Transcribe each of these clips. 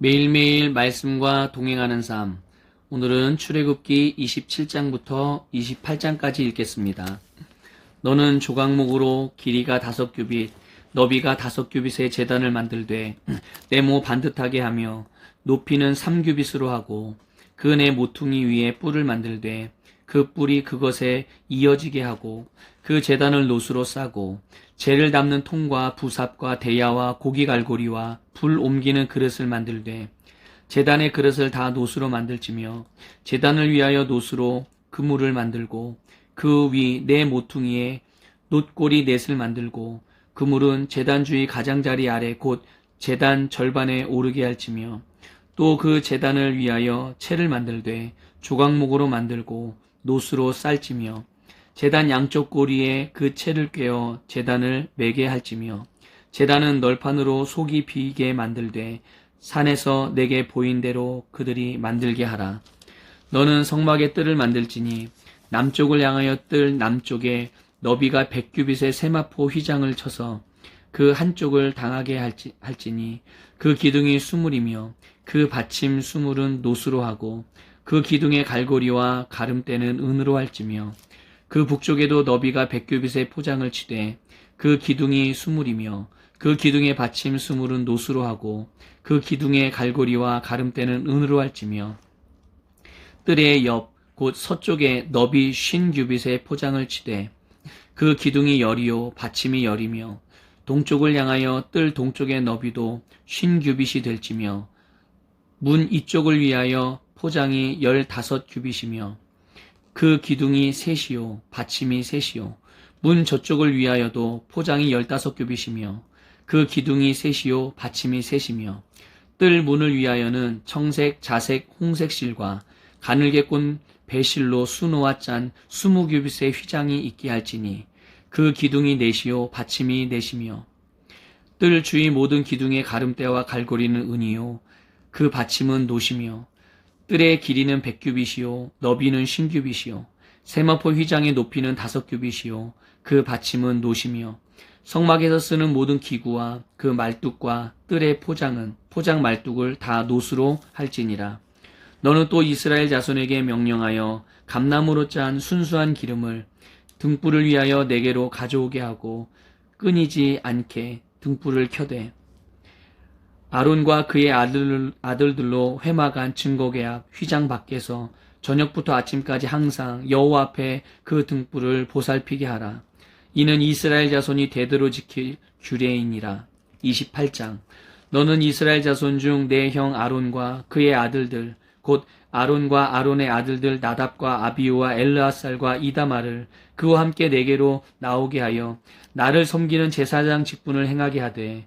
매일매일 말씀과 동행하는 삶. 오늘은 출애굽기 27장부터 28장까지 읽겠습니다. 너는 조각목으로 길이가 다섯 규빗, 너비가 다섯 규빗의 재단을 만들되 네모 반듯하게 하며 높이는 3규빗으로 하고 그네 모퉁이 위에 뿔을 만들되 그 뿔이 그것에 이어지게 하고 그 재단을 노수로 싸고 재를 담는 통과 부삽과 대야와 고기 갈고리와 불 옮기는 그릇을 만들되 재단의 그릇을 다 노수로 만들지며 재단을 위하여 노수로 그물을 만들고 그 위 네 모퉁이에 놋꼬리 넷을 만들고 그물은 재단 주위 가장자리 아래 곧 재단 절반에 오르게 할지며 또 그 재단을 위하여 채를 만들되 조각목으로 만들고 노수로 쌀지며 재단 양쪽 꼬리에 그 채를 꿰어 재단을 매게 할지며 재단은 널판으로 속이 비게 만들되 산에서 내게 보인 대로 그들이 만들게 하라. 너는 성막의 뜰을 만들지니 남쪽을 향하여 뜰 남쪽에 너비가 백규빗의 세마포 휘장을 쳐서 그 한쪽을 당하게 할지, 할지니 그 기둥이 수물이며 그 받침 수물은 노수로 하고 그 기둥의 갈고리와 가름대는 은으로 할지며 그 북쪽에도 너비가 백규빗의 포장을 치되 그 기둥이 수물이며 그 기둥의 받침 수물은 노수로 하고 그 기둥의 갈고리와 가름대는 은으로 할지며 뜰의 옆 곧 서쪽에 너비 쉰 규빗의 포장을 치되 그 기둥이 열이요 받침이 열이며 동쪽을 향하여 뜰 동쪽의 너비도 쉰 규빗이 될지며 문 이쪽을 위하여 포장이 열다섯 규빗이며 그 기둥이 셋이요 받침이 셋이요. 문 저쪽을 위하여도 포장이 열다섯 규빗이며 그 기둥이 셋이요 받침이 셋이며 뜰 문을 위하여는 청색, 자색, 홍색 실과 가늘게 꼰 배실로 수놓아 짠 스무 규빗의 휘장이 있게 할지니 그 기둥이 넷이요 받침이 넷이며 뜰 주위 모든 기둥의 가름대와 갈고리는 은이요. 그 받침은 노시며 뜰의 길이는 백규빗이요 너비는 신규빗이요 세마포 휘장의 높이는 다섯 규빗이요 그 받침은 노시며 성막에서 쓰는 모든 기구와 그 말뚝과 뜰의 포장은 포장 말뚝을 다 노수로 할지니라. 너는 또 이스라엘 자손에게 명령하여 감나무로 짠 순수한 기름을 등불을 위하여 내게로 가져오게 하고 끊이지 않게 등불을 켜되 아론과 그의 아들, 아들들로 회막안 증거계약 휘장 밖에서 저녁부터 아침까지 항상 여호와 앞에 그 등불을 보살피게 하라. 이는 이스라엘 자손이 대대로 지킬 규례이니라. 28장 너는 이스라엘 자손 중 내 형 아론과 그의 아들들 곧 아론과 아론의 아들들 나답과 아비우와 엘르아살과 이다마를 그와 함께 내게로 나오게 하여 나를 섬기는 제사장 직분을 행하게 하되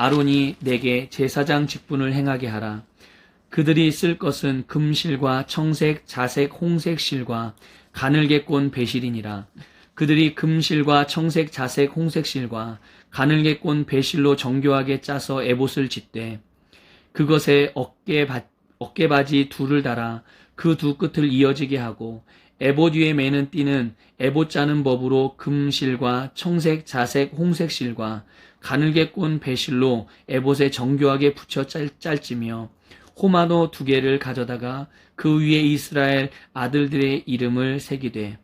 아론이 내게 제사장 직분을 행하게 하라. 그들이 쓸 것은 금실과 청색, 자색, 홍색 실과 가늘게 꼰 배실이니라. 그들이 금실과 청색, 자색, 홍색 실과 가늘게 꼰 배실로 정교하게 짜서 에봇을 짓되 그것에 어깨 바, 어깨바지 둘을 달아 그 두 끝을 이어지게 하고 에봇 위에 매는 띠는 에봇 짜는 법으로 금실과 청색, 자색, 홍색 실과 가늘게 꼰 배실로 에봇에 정교하게 붙여 짤, 짤지며 호마노 두 개를 가져다가 그 위에 이스라엘 아들들의 이름을 새기되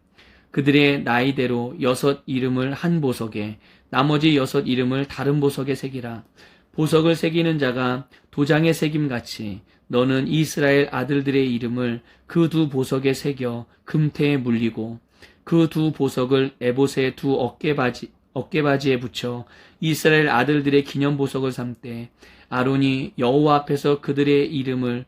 그들의 나이대로 여섯 이름을 한 보석에 나머지 여섯 이름을 다른 보석에 새기라. 보석을 새기는 자가 도장에 새김같이 너는 이스라엘 아들들의 이름을 그 두 보석에 새겨 금태에 물리고 그 두 보석을 에봇의 두 어깨바지, 어깨바지에 붙여 이스라엘 아들들의 기념 보석을 삼되 아론이 여호와 앞에서 그들의 이름을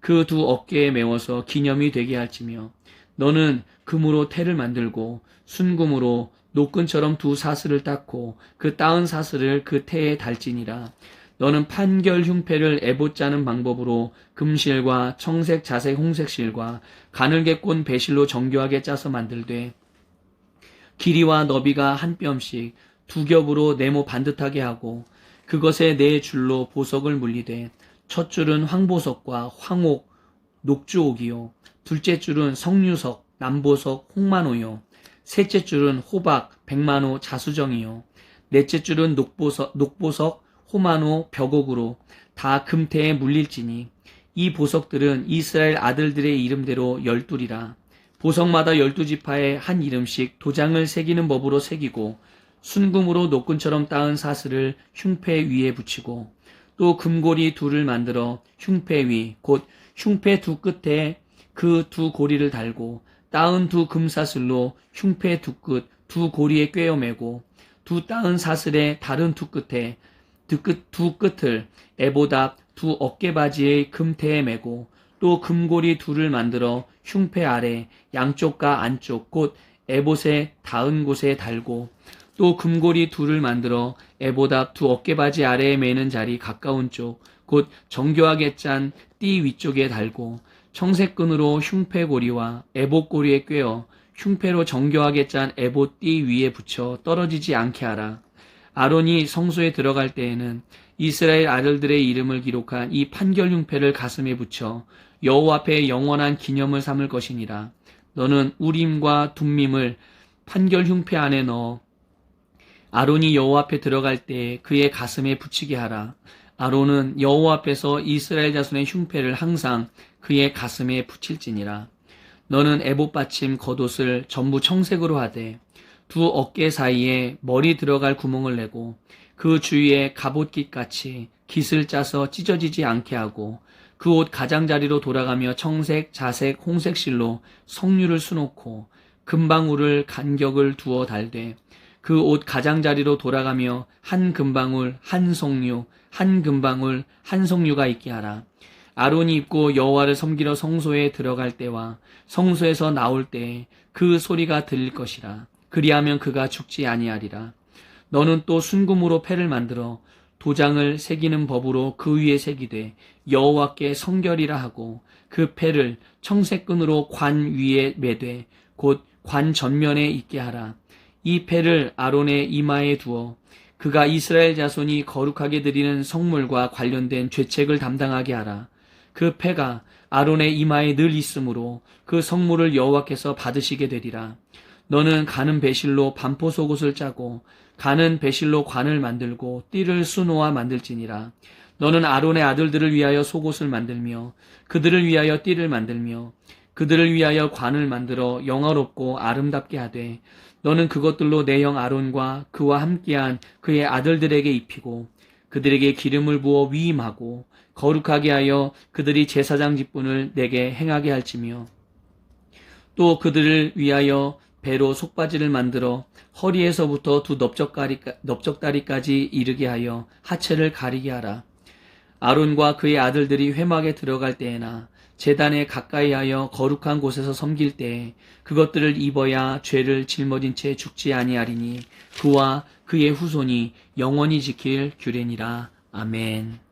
그 두 어깨에 메워서 기념이 되게 할지며 너는 금으로 태를 만들고 순금으로 노끈처럼 두 사슬을 닦고 그 따은 사슬을 그 태에 달지니라. 너는 판결 흉패를 에봇 짜는 방법으로 금실과 청색, 자색, 홍색실과 가늘게 꼰 배실로 정교하게 짜서 만들되 길이와 너비가 한 뼘씩 두 겹으로 네모 반듯하게 하고 그것에 네 줄로 보석을 물리되 첫 줄은 황보석과 황옥, 녹주옥이요. 둘째 줄은 성류석, 남보석, 홍만호요. 셋째 줄은 호박, 백만호, 자수정이요. 넷째 줄은 녹보석, 녹보석, 호만호, 벽옥으로 다 금태에 물릴지니 이 보석들은 이스라엘 아들들의 이름대로 열둘이라 보석마다 열두 지파에 한 이름씩 도장을 새기는 법으로 새기고 순금으로 노끈처럼 따은 사슬을 흉패 위에 붙이고 또 금고리 둘을 만들어 흉패 위 곧 흉패 두 끝에 그 두 고리를 달고 따은 두 금사슬로 흉패 두 끝 두 고리에 꿰어 매고 두 따은 사슬의 다른 두 끝에 두, 끝, 두 끝을 에보답 두 어깨바지의 금태에 매고 또 금고리 둘을 만들어 흉패 아래 양쪽과 안쪽 곧 에봇의 닿은 곳에 달고 또 금고리 둘을 만들어 에보답 두 어깨바지 아래에 매는 자리 가까운 쪽 곧 정교하게 짠 띠 위쪽에 달고 청색끈으로 흉패고리와 에봇고리에 꿰어 흉패로 정교하게 짠 에봇 띠 위에 붙여 떨어지지 않게 하라. 아론이 성소에 들어갈 때에는 이스라엘 아들들의 이름을 기록한 이 판결 흉패를 가슴에 붙여 여호와 앞에 영원한 기념을 삼을 것이니라. 너는 우림과 둠밈을 판결 흉패 안에 넣어 아론이 여호와 앞에 들어갈 때 그의 가슴에 붙이게 하라. 아론은 여호와 앞에서 이스라엘 자손의 흉패를 항상 그의 가슴에 붙일지니라. 너는 에봇 받침 겉옷을 전부 청색으로 하되 두 어깨 사이에 머리 들어갈 구멍을 내고 그 주위에 갑옷깃 같이 깃을 짜서 찢어지지 않게 하고 그 옷 가장자리로 돌아가며 청색, 자색, 홍색 실로 석류를 수놓고 금방울을 간격을 두어 달되 그 옷 가장자리로 돌아가며 한 금방울, 한 석류, 한 금방울, 한 석류가 있게 하라. 아론이 입고 여호와를 섬기러 성소에 들어갈 때와 성소에서 나올 때그 소리가 들릴 것이라. 그리하면 그가 죽지 아니하리라. 너는 또 순금으로 패를 만들어 도장을 새기는 법으로 그 위에 새기되 여호와께 성결이라 하고 그 패를 청색끈으로 관 위에 매되 곧 관 전면에 있게 하라. 이 패를 아론의 이마에 두어 그가 이스라엘 자손이 거룩하게 드리는 성물과 관련된 죄책을 담당하게 하라. 그 패가 아론의 이마에 늘 있으므로 그 성물을 여호와께서 받으시게 되리라. 너는 가는 배실로 반포 속옷을 짜고 가는 배실로 관을 만들고 띠를 수놓아 만들지니라. 너는 아론의 아들들을 위하여 속옷을 만들며 그들을 위하여 띠를 만들며 그들을 위하여 관을 만들어 영화롭고 아름답게 하되 너는 그것들로 내 형 아론과 그와 함께한 그의 아들들에게 입히고 그들에게 기름을 부어 위임하고 거룩하게 하여 그들이 제사장 직분을 내게 행하게 할지며 또 그들을 위하여 배로 속바지를 만들어 허리에서부터 두 넓적다리, 넓적다리까지 이르게 하여 하체를 가리게 하라. 아론과 그의 아들들이 회막에 들어갈 때에나 재단에 가까이 하여 거룩한 곳에서 섬길 때에 그것들을 입어야 죄를 짊어진 채 죽지 아니하리니 그와 그의 후손이 영원히 지킬 규례니라. 아멘.